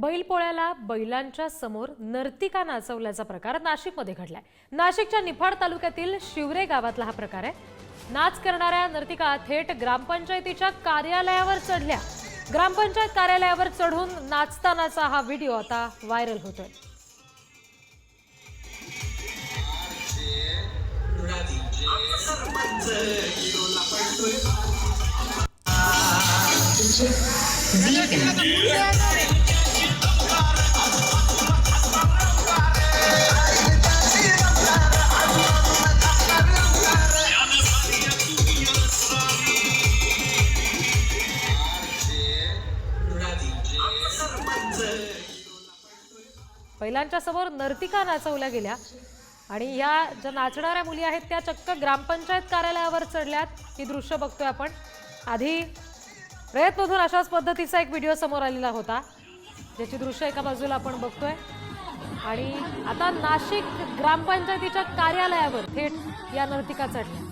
बैलपोळ्याला बैलांच्या समोर नर्तिका नाचवल्याचा प्रकार नाशिकमध्ये घडलाय. नाशिकच्या निफाड तालुक्यातील शिवरे गावातला हा प्रकार आहे. नाच करणाऱ्या नर्तिका थेट ग्रामपंचायतीच्या कार्यालयावर चढल्या. ग्रामपंचायत कार्यालयावर चढून नाचतानाचा हा व्हिडिओ आता व्हायरल होतोय. बैलांच्या समोर नर्तिका नाचवल्या गेल्या आणि या ज्या नाचणाऱ्या मुली आहेत त्या चक्क ग्रामपंचायत कार्यालयावर चढल्यात. ही दृश्य बघतोय आपण. आधी रयतमधून अशाच पद्धतीचा एक व्हिडिओ समोर आलेला होता ज्याची दृश्य एका बाजूला आपण बघतोय. आणि आता नाशिक ग्रामपंचायतीच्या कार्यालयावर थेट या नर्तिका चढल्या.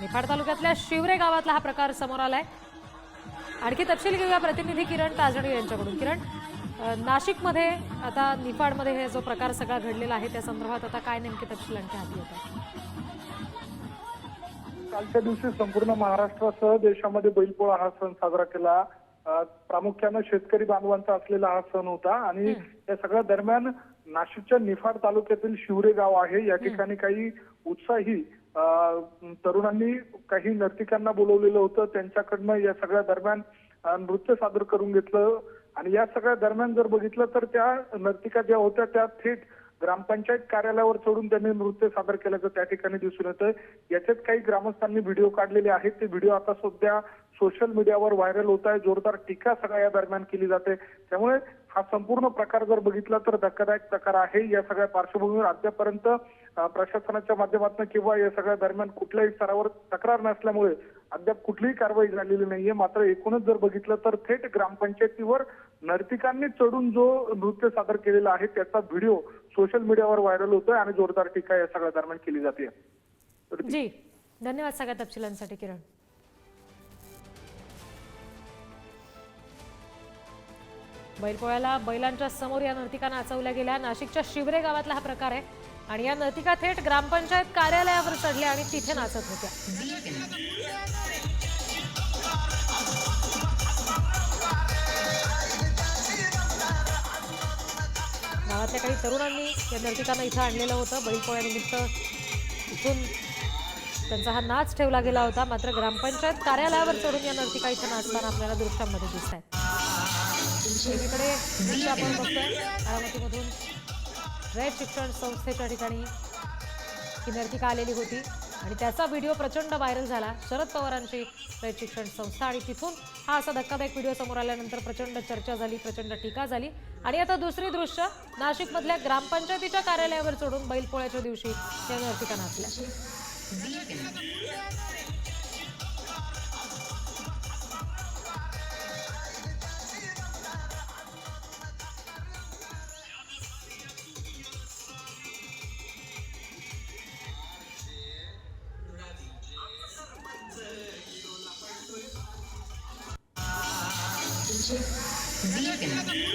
निफाड तालुक्यातल्या शिवरे गावातला हा प्रकार समोर आलाय. आणखी तपशील घेऊया. प्रतिनिधी किरण ताजणे यांच्याकडून. किरण नाशिकमध्ये आता निफाडमध्ये हे जो प्रकार सगळा घडलेला आहे त्या संदर्भात आता काय नेमके तपशील आणखी हाती येतात? कालच्या दिवशी संपूर्ण महाराष्ट्रासह देशामध्ये बैलपोळा हा सण साजरा केला. प्रामुख्यानं शेतकरी बांधवांचा असलेला हा सण होता. आणि या सगळ्या दरम्यान नाशिकच्या निफाड तालुक्यातील शिवरे गाव आहे. या ठिकाणी काही उत्साही तरुणांनी काही नर्तिकांना बोलवलेलं होतं. त्यांच्याकडनं या सगळ्या दरम्यान नृत्य सादर करून घेतलं. आणि या सगळ्या दरम्यान जर बघितलं तर त्या नर्तिका ज्या होत्या त्या थेट ग्रामपंचायत कार्यालयावर चढून त्यांनी नृत्य सादर केल्याचं त्या ठिकाणी दिसून येतं याच्यात काही ग्रामस्थांनी व्हिडिओ काढलेले आहेत. ते व्हिडिओ आता सध्या सोशल मीडियावर व्हायरल होत आहे. जोरदार टीका सगळ्या या दरम्यान केली जाते. त्यामुळे हा संपूर्ण प्रकार जर बघितला तर धक्कादायक प्रकार आहे. या सगळ्या पार्श्वभूमीवर अद्यापर्यंत प्रशासनाच्या माध्यमातून किंवा या सगळ्या दरम्यान कुठल्याही स्तरावर तक्रार नसल्यामुळे अद्याप कुठलीही कारवाई झालेली नाहीये. मात्र एकूणच जर बघितलं तर थेट ग्रामपंचायतीवर नर्तिकांनी चढून जो नृत्य सादर केलेला आहे त्याचा व्हिडिओ सोशल मीडियावर व्हायरल होतोय आणि जोरदार टीका या सगळ्या दरम्यान केली जाते. जी. धन्यवाद सगळ्या तपशिलांसाठी किरण. बैलपोळ्याला बैलांच्या समोर या नर्तिका नाचवल्या गेल्या. नाशिकच्या शिवरे गावातला हा प्रकार आहे. आणि या नर्तिका थेट ग्रामपंचायत कार्यालयावर चढल्या आणि तिथे नाचत होत्या. गावातल्या काही तरुणांनी या नर्तिकांना इथं आणलेलं होतं. बैलपोळ्यानिमित्त इथून त्यांचा हा नाच ठेवला गेला होता. मात्र ग्रामपंचायत कार्यालयावर चढून या नर्तिका इथं नाचताना आपल्याला दृश्यांमध्ये दिसत आहेत एकीकडे दृश्य आपण बघतोय. बारामतीमधून रयत शिक्षण संस्थेच्या ठिकाणी ही नर्तिका आलेली होती. आणि त्याचा व्हिडिओ प्रचंड व्हायरल झाला. शरद पवारांची रयत शिक्षण संस्था आणि तिथून हा असा धक्कादायक व्हिडिओ समोर आल्यानंतर प्रचंड चर्चा झाली प्रचंड टीका झाली. आणि आता दुसरी दृश्य नाशिकमधल्या ग्रामपंचायतीच्या कार्यालयावर चढून बैलपोळ्याच्या दिवशी या नर्तिका नाचल्या. Vegan.